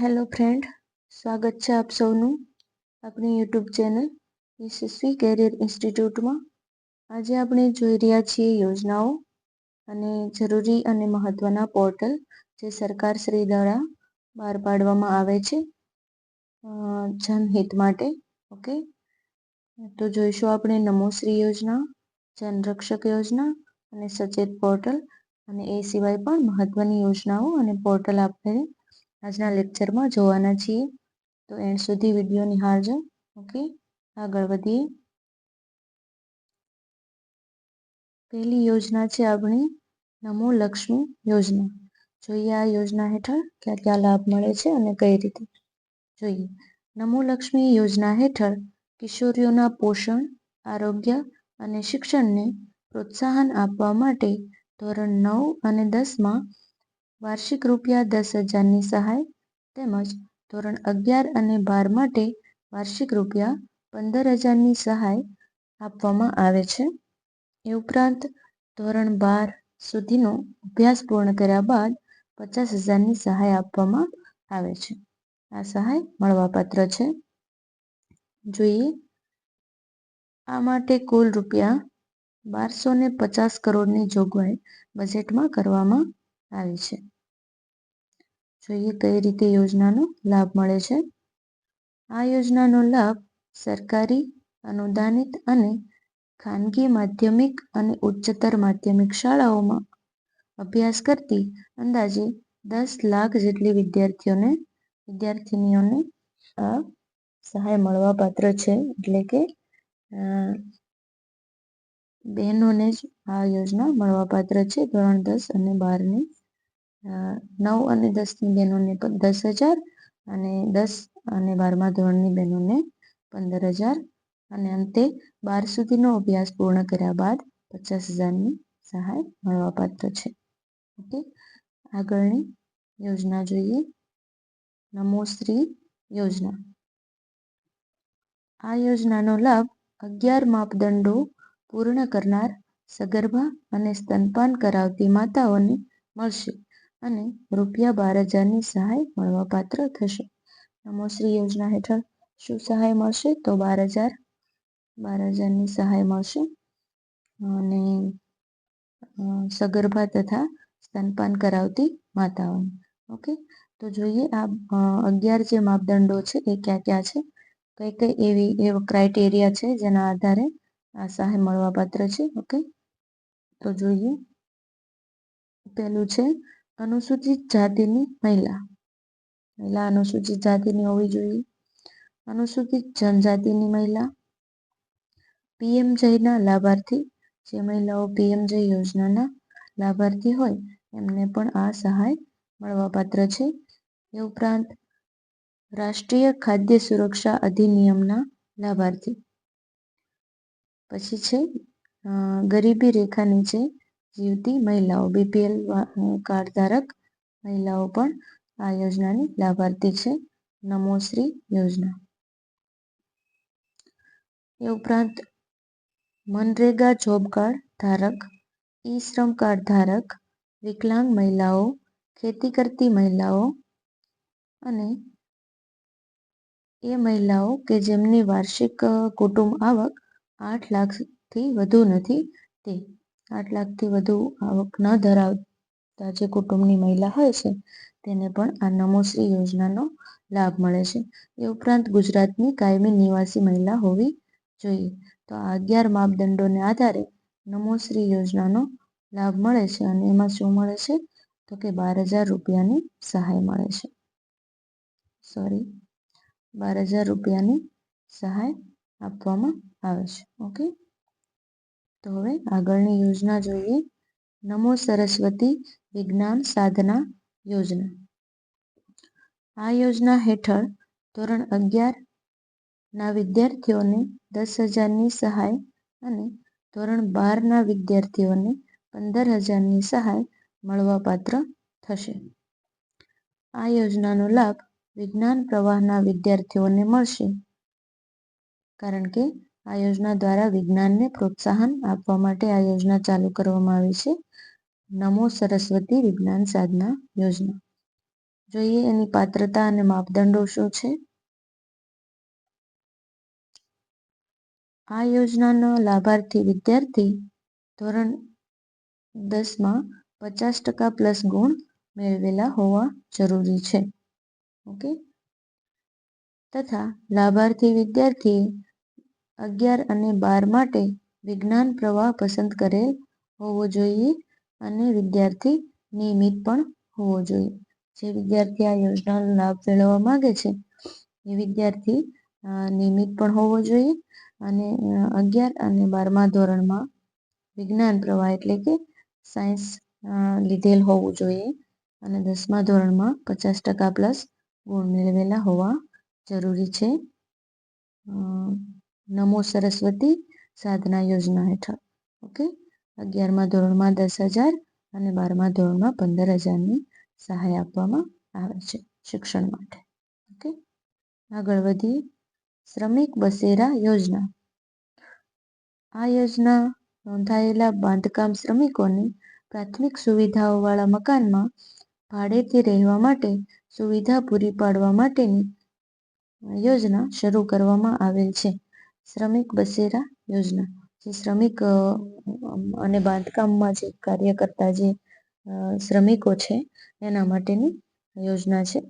Hello friend સ્વાગત છે આપ સૌનું આપણી યુટ્યુબ ચેનલ યશસ્વી કેરિયર ઇન્સ્ટિટ્યૂટમાં આજે આપણે જોઈ રહ્યા છીએ યોજનાઓ અને જરૂરી અને મહત્ત્વના પોર્ટલ જે સરકારશ્રી દ્વારા બહાર પાડવામાં આવે છે જનહિત માટે, ઓકે? તો જોઈશું આપણે નમોશ્રી યોજના જનરક્ષક યોજના અને સચેત પોર્ટલ અને એ સિવાય પણ મહત્ત્વની યોજનાઓ અને પોર્ટલ આપણે આજના લેક્ચરમાં જોવાના છીએ. તો એન્ડ સુધી વીડિયો નિહાળજો. ઓકે? આગળ વધીએ. પહેલી યોજના છે આપણી નમો લક્ષ્મી યોજના. જોઈએ આ યોજના હેઠળ ક્યાં ક્યાં લાભ મળે છે અને કઈ રીતે? જોઈએ. નમો લક્ષ્મી યોજના હેઠળ કિશોરીઓના પોષણ, આરોગ્ય અને શિક્ષણને પ્રોત્સાહન આપવા માટે ધોરણ નવ અને દસમાં વાર્ષિક રૂપિયા દસ હજારની સહાય તેમજ ધોરણ અગિયાર અને બાર માટે વાર્ષિક રૂપિયા પંદર હજારની સહાય આપવામાં આવે છે. એ ઉપરાંત ધોરણ બાર સુધીનો અભ્યાસ પૂર્ણ કર્યા બાદ પચાસ હજારની સહાય આપવામાં આવે છે. આ સહાય મળવાપાત્ર છે. જોઈએ, આ માટે કુલ રૂપિયા બારસો ને પચાસ કરોડની જોગવાઈ બજેટમાં કરવામાં આવી છે. જોઈએ કઈ રીતે યોજનાનો લાભ મળે છે. આ યોજનાનો લાભ સરકારી, અનુદાનિત અને ખાનગી માધ્યમિક અને ઉચ્ચતર માધ્યમિક શાળાઓમાં અભ્યાસ કરતી અંદાજે દસ લાખ જેટલી વિદ્યાર્થીઓને, વિદ્યાર્થિનીઓને આ સહાય મળવાપાત્ર છે. એટલે કે બહેનોને જ આ યોજના મળવાપાત્ર છે. ધોરણ દસ અને બારની નવ અને દસની બહેનોને દસ હજાર અને દસ અને બારમા ધોરણની બહેનોને પંદર હજાર અને અંતે બાર સુધીનો અભ્યાસ પૂર્ણ કર્યા બાદ પચાસ હજારની સહાય મળવાપાત્ર છે. ઓકે, આગળની યોજના જોઈએ. નમોશ્રી યોજના. આ યોજનાનો લાભ અગિયાર માપદંડો પૂર્ણ કરનાર સગર્ભા અને સ્તનપાન કરાવતી માતાઓને મળશે. અને રૂપિયા બાર હજારની સહાય મળવાપાત્ર થશે. નમોશ્રી યોજના હેઠળ શું સહાય મળશે? તો બાર હજાર, બાર હજારની સહાય મળશે. અને સગર્ભા તથા સ્તનપાન કરાવતી માતાઓને. ઓકે? તો જોઈએ આ અગિયાર જે માપદંડો છે એ ક્યાં ક્યાં છે? કઈ કઈ એવી, એવો ક્રાઇટેરિયા છે જેના આધારે આ સહાય મળવાપાત્ર છે? ઓકે? તો જોઈએ. પહેલું છે અનુસૂચિત જાતિની મહિલા. મહિલા અનુસૂચિત જાતિની હોવી જોઈએ. અનુસૂચિત જનજાતિની મહિલા. પીએમ જયના લાભાર્થી. જે મહિલાઓ પીએમ જય યોજનાના લાભાર્થી હોય, એમને પણ આ સહાય મળવાપાત્ર છે. એ ઉપરાંત રાષ્ટ્રીય ખાદ્ય સુરક્ષા અધિનિયમના લાભાર્થી. પછી છે ગરીબી રેખા નીચે જીવતી મહિલાઓ, બીપીએલ કાર્ડ ધારક મહિલાઓ પણ આ યોજનાની લાભાર્થી છે. નમોશ્રી યોજના. એ ઉપરાંત મનરેગા જોબ કાર્ડ ધારક, ઈ શ્રમ કાર્ડ ધારક, વિકલાંગ મહિલાઓ, ખેતી કરતી મહિલાઓ અને એ મહિલાઓ કે જેમની વાર્ષિક કુટુંબ આવક આઠ લાખથી વધુ નથી તે આઠ લાખથી વધુ આવક ન ધરાવતા જે કુટુંબની મહિલા હોય છે, તેને પણ આ નમોશ્રી યોજનાનો લાભ મળે છે. એ ઉપરાંત ગુજરાતની કાયમી નિવાસી મહિલા હોવી જોઈએ. તો આ અગિયાર માપદંડોને આધારે નમોશ્રી યોજનાનો લાભ મળે છે અને એમાં શું મળે છે? તો કે બાર હજાર રૂપિયાની સહાય મળે છે. સોરી બાર હજાર રૂપિયાની સહાય આપવામાં આવે છે. ઓકે તો હવે આગળની યોજના જોઈએ. નમો સરસ્વતી વિજ્ઞાન સાધના યોજના. આ યોજના હેઠળ ધોરણ અગિયાર ના વિદ્યાર્થીઓને દસ હજારની સહાય અને ધોરણ બારના વિદ્યાર્થીઓને પંદર હજારની સહાય મળવાપાત્ર થશે. આ યોજનાનો લાભ વિજ્ઞાન પ્રવાહના વિદ્યાર્થીઓને મળશે. કારણ કે આ યોજના દ્વારા વિજ્ઞાનને પ્રોત્સાહન આપવા માટે આ યોજના ચાલુ કરવામાં આવી છે. નમો સરસ્વતી વિજ્ઞાન સાધના યોજના. જોઈએ એની પાત્રતા અને માપદંડો શું છે? આ યોજનાનો લાભાર્થી વિદ્યાર્થી ધોરણ દસમાં પચાસ ટકા પ્લસ ગુણ મેળવેલા હોવા જરૂરી છે. ઓકે? તથા લાભાર્થી વિદ્યાર્થીએ અગિયાર અને બાર માટે વિજ્ઞાન પ્રવાહ પસંદ કરેલ હોવો જોઈએ અને વિદ્યાર્થી નિયમિત પણ હોવો જોઈએ. જે વિદ્યાર્થી આ યોજનાનો લાભ મેળવવા માંગે છે, એ વિદ્યાર્થી નિયમિત પણ હોવો જોઈએ અને અગિયાર અને બારમા ધોરણમાં વિજ્ઞાન પ્રવાહ એટલે કે સાયન્સ લીધેલ હોવું જોઈએ અને દસમા ધોરણમાં પચાસ ટકા પ્લસ ગુણ મેળવેલા હોવા જરૂરી છે. નમો સરસ્વતી સાધના યોજના હેઠળ. ઓકે? અગિયારમા ધોરણમાં દસ હજાર અને બારમા ધોરણમાં પંદર હજારની સહાય આપવામાં આવે છે શિક્ષણ માટે. ઓકે? આગળ વધીએ. શ્રમિક બસેરા યોજના. આ યોજના નોંધાયેલા બાંધકામ શ્રમિકોને પ્રાથમિક સુવિધાઓવાળા મકાનમાં ભાડેથી રહેવા માટે સુવિધા પૂરી પાડવા માટેની યોજના શરૂ કરવામાં આવેલ છે. શ્રમિક બસેરા યોજના, જે શ્રમિક અને બાંધકામમાં જે કાર્ય કરતા જે શ્રમિકો છે, એના માટેની યોજના છે.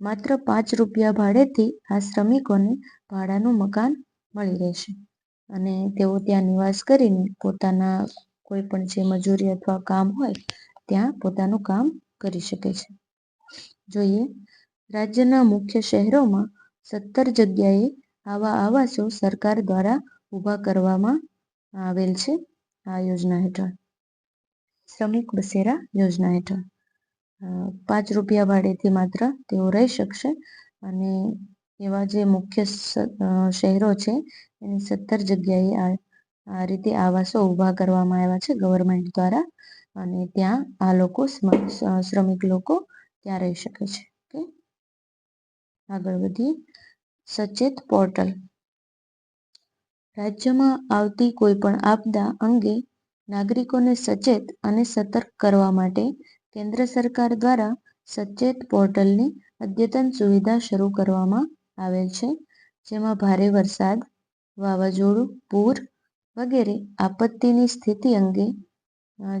માત્ર પાંચ રૂપિયા ભાડેથી આ શ્રમિકોને ભાડાનું મકાન મળી રહેશે અને તેઓ ત્યાં નિવાસ કરીને પોતાના કોઈ પણ જે મજૂરી અથવા કામ હોય, ત્યાં પોતાનું કામ કરી શકે છે. જોઈએ, રાજ્યના મુખ્ય શહેરોમાં સત્તર જગ્યાએ આવા આવાસો સરકાર દ્વારા ઊભા કરવામાં આવેલ છે આ યોજના હેઠળ. શ્રમિક બસેરા યોજના હેઠળ. પાંચ રૂપિયા ભાડેથી માત્ર તેઓ રહી શકશે અને એવા જે મુખ્ય શહેરો છે એની સત્તર જગ્યાએ આ રીતે આવાસો ઊભા કરવામાં આવ્યા છે ગવર્મેન્ટ દ્વારા અને ત્યાં આ લોકો શ્રમિક લોકો ત્યાં રહી શકે છે. ઓકે? આગળ વધીએ. સચેત પોર્ટલ. રાજ્યમાં આવતી કોઈ પણ આપદા અંગે નાગરિકોને સચેત અને સતર્ક કરવા માટે કેન્દ્ર સરકાર દ્વારા સચેત પોર્ટલની અદ્યતન સુવિધા શરૂ કરવામાં આવેલ છે, જેમાં ભારે વરસાદ, વાવાઝોડું, પૂર વગેરે આપત્તિની સ્થિતિ અંગે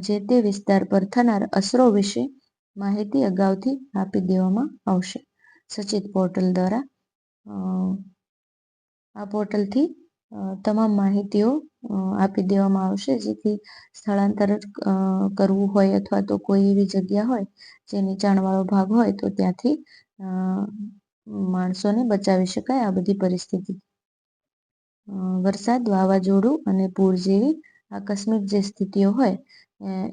જે તે વિસ્તાર પર થનાર અસરો વિશે માહિતી અગાઉથી આપી દેવામાં આવશે. સચેત પોર્ટલ દ્વારા આ પોર્ટલથી તમામ માહિતીઓ આપી દેવામાં આવશે. જેથી સ્થળાંતર કરવું હોય અથવા તો કોઈ એવી જગ્યા હોય જે નીચાણવાળો ભાગ હોય તો ત્યાંથી માણસોને બચાવી શકાય આ બધી પરિસ્થિતિ. વરસાદ, વાવાઝોડું અને પૂર જેવી આકસ્મિક જે સ્થિતિઓ હોય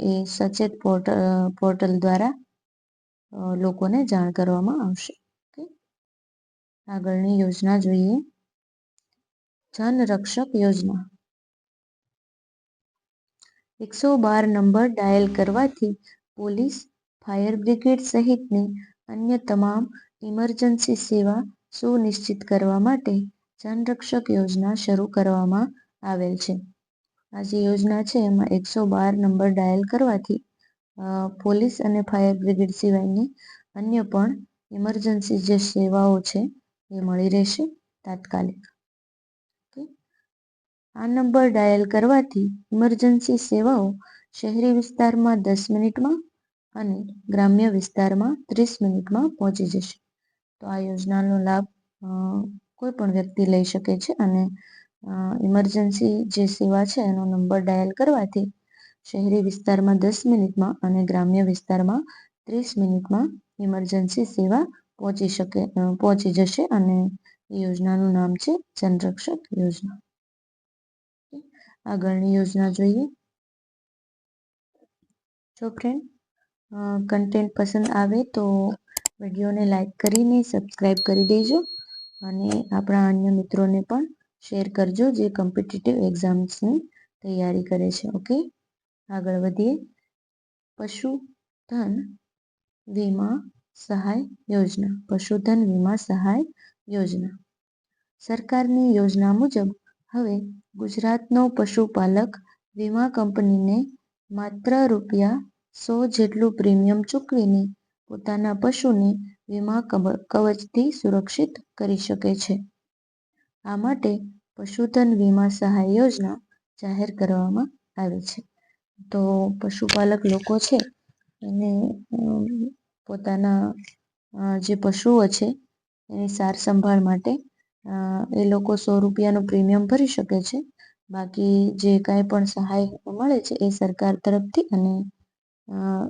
એ સચેત પોર્ટલ પોર્ટલ દ્વારા લોકોને જાણ કરવામાં આવશે. આગળની યોજના જોઈએ. જનરક્ષક યોજના. એકસો બાર નંબર ડાયલ કરવાથી પોલીસ, ફાયર બ્રિગેડ સહિતની અન્ય તમામ ઇમરજન્સી સેવા સુનિશ્ચિત કરવા માટે જનરક્ષક યોજના શરૂ કરવામાં આવેલ છે. આ જે યોજના છે, એમાં એકસો બાર નંબર ડાયલ કરવાથી પોલીસ અને ફાયર બ્રિગેડ સિવાયની અન્ય પણ ઇમરજન્સી જે સેવાઓ છે એ મળી રહેશે તાત્કાલિક. આ નંબર ડાયલ કરવાથી ઇમરજન્સી સેવાઓ શહેરી વિસ્તારમાં દસ મિનિટમાં અને ગ્રામ્ય વિસ્તારમાં ત્રીસ મિનિટમાં પહોંચી જશે. તો આ યોજનાનો લાભ કોઈ પણ વ્યક્તિ લઈ શકે છે અને ઇમરજન્સી જે સેવા છે એનો નંબર ડાયલ કરવાથી શહેરી વિસ્તારમાં દસ મિનિટમાં અને ગ્રામ્ય વિસ્તારમાં ત્રીસ મિનિટમાં ઇમરજન્સી સેવા પહોંચી શકે પહોંચી જશે અને યોજનાનું નામ છે જનરક્ષક યોજના. આગળની યોજના જોઈએ. જો ફ્રેન્ડ કન્ટેન્ટ પસંદ આવે તો વિડીયોને લાઈક કરીને સબસ્ક્રાઈબ કરી દેજો અને આપણા અન્ય મિત્રોને પણ શેર કરજો જે કોમ્પિટિટિવ એક્ઝામ્સની તૈયારી કરે છે ઓકે આગળ વધીએ. પશુધન વીમા સહાય યોજના, પશુધન વીમા સહાય યોજના સરકારની યોજના મુજબ હવે ગુજરાતનો પશુપાલક વીમા કંપનીને માત્ર રૂપિયા સો જેટલું પ્રીમિયમ ચૂકવીને પોતાના પશુને વીમા કવચથી સુરક્ષિત કરી શકે છે. આ માટે પશુધન વીમા સહાય યોજના જાહેર કરવામાં આવી છે. તો પશુપાલક લોકો છે એને પોતાના જે પશુઓ છે, એની સાર સંભાળ માટે એ લોકો સો રૂપિયાનું પ્રીમિયમ ભરી શકે છે. બાકી જે કાંઈ પણ સહાય મળે છે એ સરકાર તરફથી અને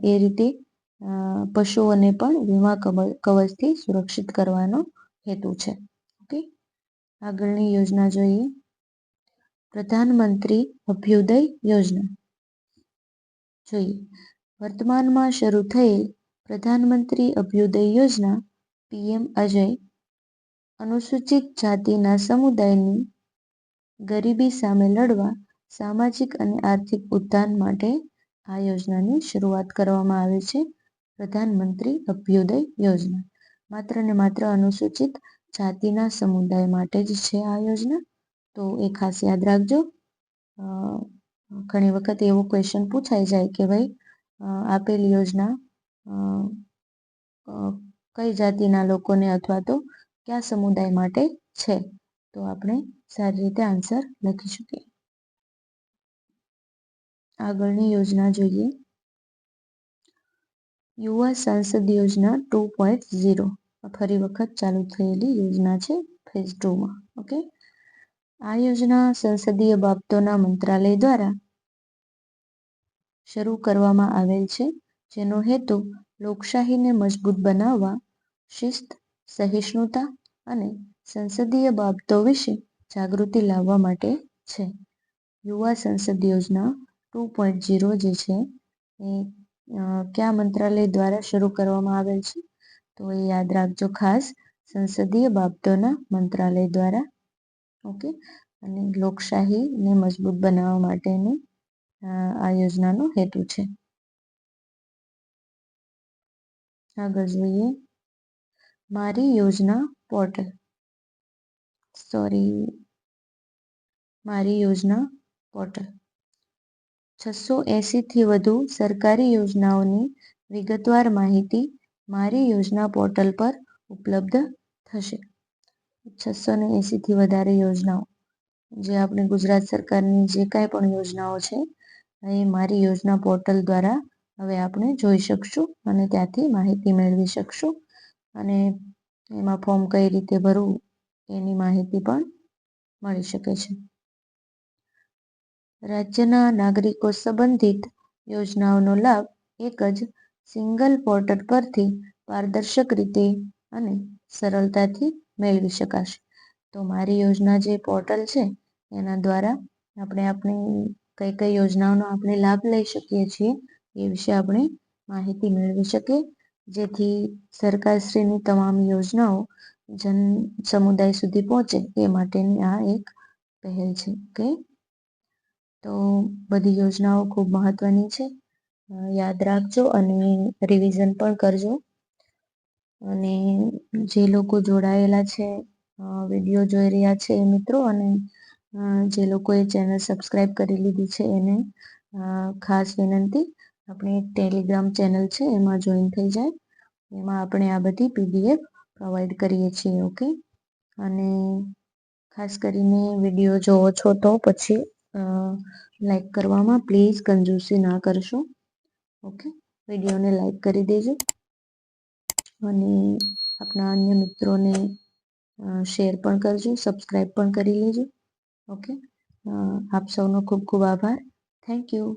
એ રીતે પશુઓને પણ વીમા કવચથી સુરક્ષિત કરવાનો હેતુ છે. ઓકે આગળની યોજના જોઈએ પ્રધાનમંત્રી અભ્યુદય યોજના જોઈએ વર્તમાનમાં શરૂ થયેલ પ્રધાનમંત્રી અભ્યુદય યોજના, પીએમ અજય, અનુસૂચિત જાતિના સમુદાયની ગરીબી સામે લડવા, સામાજિક અને આર્થિક ઉત્થાન માટે આ યોજનાની શરૂઆત કરવામાં આવી છે. પ્રધાનમંત્રી અભ્યુદય યોજના માત્ર ને માત્ર અનુસૂચિત જાતિના સમુદાય માટે જ છે આ યોજના તો એ ખાસ યાદ રાખજો. ઘણી વખત એવો ક્વેશ્ચન પૂછાઈ જાય કે ભાઈ આપેલ યોજના કઈ જાતિના લોકોને અથવા તો કયા સમુદાય માટે છે? તો આપણે સારી રીતે આન્સર લખી શકીએ. આગળની યોજના જોઈએ. યુવા સંસદ યોજના ટુ પોઈન્ટ ઝીરો. ફરી વખત ચાલુ થયેલી યોજના છે ફેઝ ટુમાં. ઓકે? આ યોજના સંસદીય બાબતોના મંત્રાલય દ્વારા શરૂ કરવામાં આવેલ છે. જેનો હેતુ લોકશાહીને મજબૂત બનાવવા, શિસ્ત, સહિષ્ણુતા અને સંસદીય બાબતો વિશે જાગૃતિ લાવવા માટે છે. યુવા સંસદ યોજના ટુ પોઈન્ટ ઝીરો જે છે એ કયા મંત્રાલય દ્વારા શરૂ કરવામાં આવેલ છે તો એ યાદ રાખજો ખાસ, સંસદીય બાબતોના મંત્રાલય દ્વારા ઓકે અને લોકશાહીને મજબૂત બનાવવા માટેની આ યોજનાનો હેતુ છે. આગળ જોઈએ. મારી યોજના પોર્ટલ સોરી મારી યોજના પોર્ટલ છસો એંસીથી વધુ સરકારી યોજનાઓની વિગતવાર માહિતી મારી યોજના પોર્ટલ પર ઉપલબ્ધ થશે. છસો ને એંસીથી વધારે યોજનાઓ. જે આપણે ગુજરાત સરકારની જે કાંઈ પણ યોજનાઓ છે, એ મારી યોજના પોર્ટલ દ્વારા હવે આપણે જોઈ શકશું અને ત્યાંથી માહિતી મેળવી શકશું અને એમાં ફોર્મ કઈ રીતે ભરવું એની માહિતી પણ મળી શકે છે. રાજ્યના નાગરિકો સંબંધિત યોજનાઓનો લાભ એક જ સિંગલ પોર્ટલ પરથી પારદર્શક રીતે અને સરળતાથી મેળવી શકાશે. તો મારી યોજના જે પોર્ટલ છે, એના દ્વારા આપણે આપણી કઈ કઈ યોજનાઓનો આપણે લાભ લઈ શકીએ છીએ એ વિશે આપણે માહિતી મેળવી શકીએ. જેથી સરકારશ્રીની તમામ યોજનાઓ જન સમુદાય સુધી પહોંચે એ માટેની આ એક પહેલ છે. ઓકે? તો બધી યોજનાઓ ખૂબ મહત્વની છે. યાદ રાખજો અને રિવિઝન પણ કરજો. અને જે લોકો જોડાયેલા છે વીડિયો જોઈ રહ્યા છે મિત્રો અને જે લોકોએ ચેનલ સબસ્ક્રાઈબ કરી લીધી છે એને ખાસ વિનંતી. આપણી ટેલિગ્રામ ચેનલ છે, એમાં જોઈન થઈ જાય. એમાં આપણે આ બધી પીડીએફ પ્રોવાઈડ કરીએ છીએ ઓકે અને ખાસ કરીને વીડિયો જોવો છો તો પછી લાઈક કરવામાં પ્લીઝ કંજૂસી ના કરશો ઓકે વિડીયોને લાઈક કરી દેજો. અને આપણા અન્ય મિત્રોને શેર પણ કરજો સબસ્ક્રાઈબ પણ કરી લેજો ઓકે આપ સૌનો ખૂબ ખૂબ આભાર. Thank you